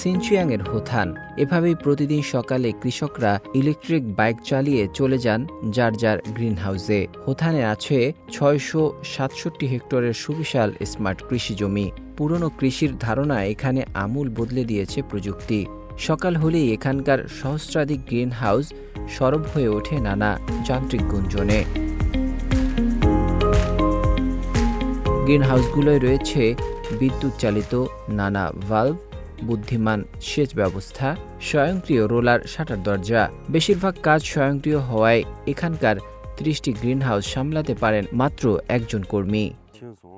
সিনচুয়াংয়ের হোথান, এভাবেই প্রতিদিন সকালে কৃষকরা ইলেকট্রিক বাইক চালিয়ে চলে যান যার যার গ্রিন হাউসে হোথানে আছে ছয়শো সাতষট্টি হেক্টরের সুবিশাল স্মার্ট কৃষি জমি। পুরনো কৃষির ধারণা এখানে আমূল বদলে দিয়েছে প্রযুক্তি। সকাল হলেই এখানকার সহস্রাধিক গ্রিন হাউস সরব হয়ে ওঠে নানা যান্ত্রিক গুঞ্জনে। গ্রিন হাউসগুলোয় রয়েছে বিদ্যুৎ চালিত নানা ভাল্ব বুদ্ধিমান সেচ ব্যবস্থা, স্বয়ংক্রিয় রোলার, শাটার দরজা। বেশিরভাগ কাজ স্বয়ংক্রিয় হওয়ায় এখানকার ত্রিশটি গ্রিন হাউস সামলাতে পারেন মাত্র একজন কর্মী।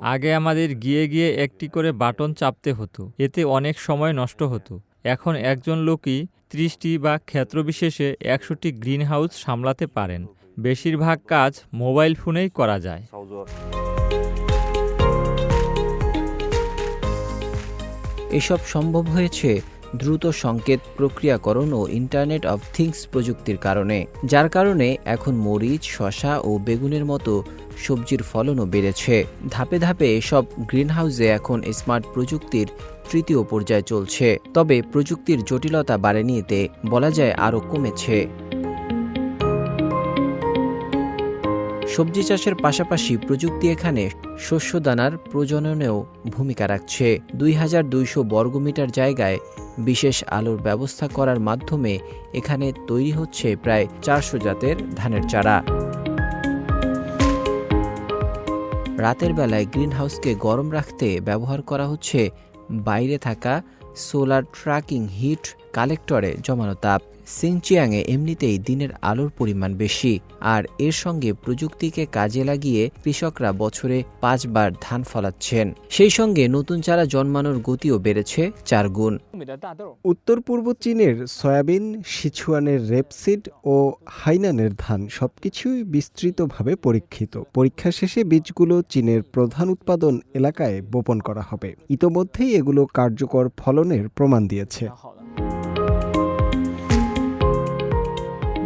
আগে আমাদের গিয়ে গিয়ে একটি করে বাটন চাপতে হতো, এতে অনেক সময় নষ্ট হতো। এখন একজন লোকই ত্রিশটি বা ক্ষেত্রবিশেষে একশোটি গ্রিন হাউস সামলাতে পারেন। বেশিরভাগ কাজ মোবাইল ফোনেই করা যায়। এসব সম্ভব হয়েছে দ্রুত সংকেত প্রক্রিয়াকরণ ও ইন্টারনেট অব থিংস প্রযুক্তির কারণে, যার কারণে এখন মরিচ শশা ও বেগুনের মতো সবজির ফলনও বেড়েছে। ধাপে ধাপে এসব গ্রিনহাউসে এখন স্মার্ট প্রযুক্তির তৃতীয় পর্যায়ে চলছে। তবে প্রযুক্তির জটিলতা বাড়েনি এতে বলা যায় আরও কমেছে। সবজি চাষের পাশাপাশি প্রযুক্তি এখানে শস্য দানার প্রজননেও ভূমিকা রাখছে। দুই হাজার দুইশো বর্গমিটার জায়গায় বিশেষ আলোর ব্যবস্থা করার মাধ্যমে এখানে তৈরি হচ্ছে প্রায় চারশো জাতের ধানের চারা। রাতের বেলায় গ্রিনহাউসকে গরম রাখতে ব্যবহার করা হচ্ছে বাইরে থাকা সোলার ট্র্যাকিং হিট কালেক্টরে জমানো তাপ। সিনচিয়াংয়ে এমনিতেই দিনের আলোর পরিমাণ বেশি, আর এর সঙ্গে প্রযুক্তিকে কাজে লাগিয়ে কৃষকরা বছরে পাঁচবার ধান ফলাচ্ছেন। সেই সঙ্গে নতুন চারা জন্মানোর গতিও বেড়েছে চার গুণ। উত্তর পূর্ব চীনের সয়াবিন, সিচুয়ানের রেপসিড ও হাইনানের ধান সবকিছুই বিস্তৃতভাবে পরীক্ষিত। পরীক্ষা শেষে বীজগুলো চীনের প্রধান উৎপাদন এলাকায় বোপন করা হবে। ইতোমধ্যেই এগুলো কার্যকর ফলনের প্রমাণ দিয়েছে।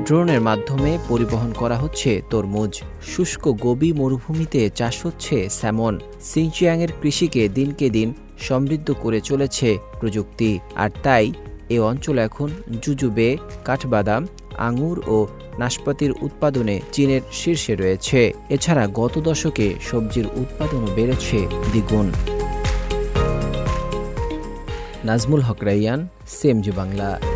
ড্রোনের মাধ্যমে পরিবহন করা হচ্ছে তরমুজ। শুষ্ক গোবি মরুভূমিতে চাষ হচ্ছে স্যামন। সিংচিয়াংয়ের কৃষিকে দিনকে দিন সমৃদ্ধ করে চলেছে প্রযুক্তি। আর তাই এ অঞ্চল এখন জুজুবে, কাঠবাদাম, আঙুর ও নাশপাতির উৎপাদনে চীনের শীর্ষে রয়েছে। এছাড়া গত দশকে সবজির উৎপাদনও বেড়েছে দ্বিগুণ। নাজমুল হক রাইয়ান সেমজি বাংলা।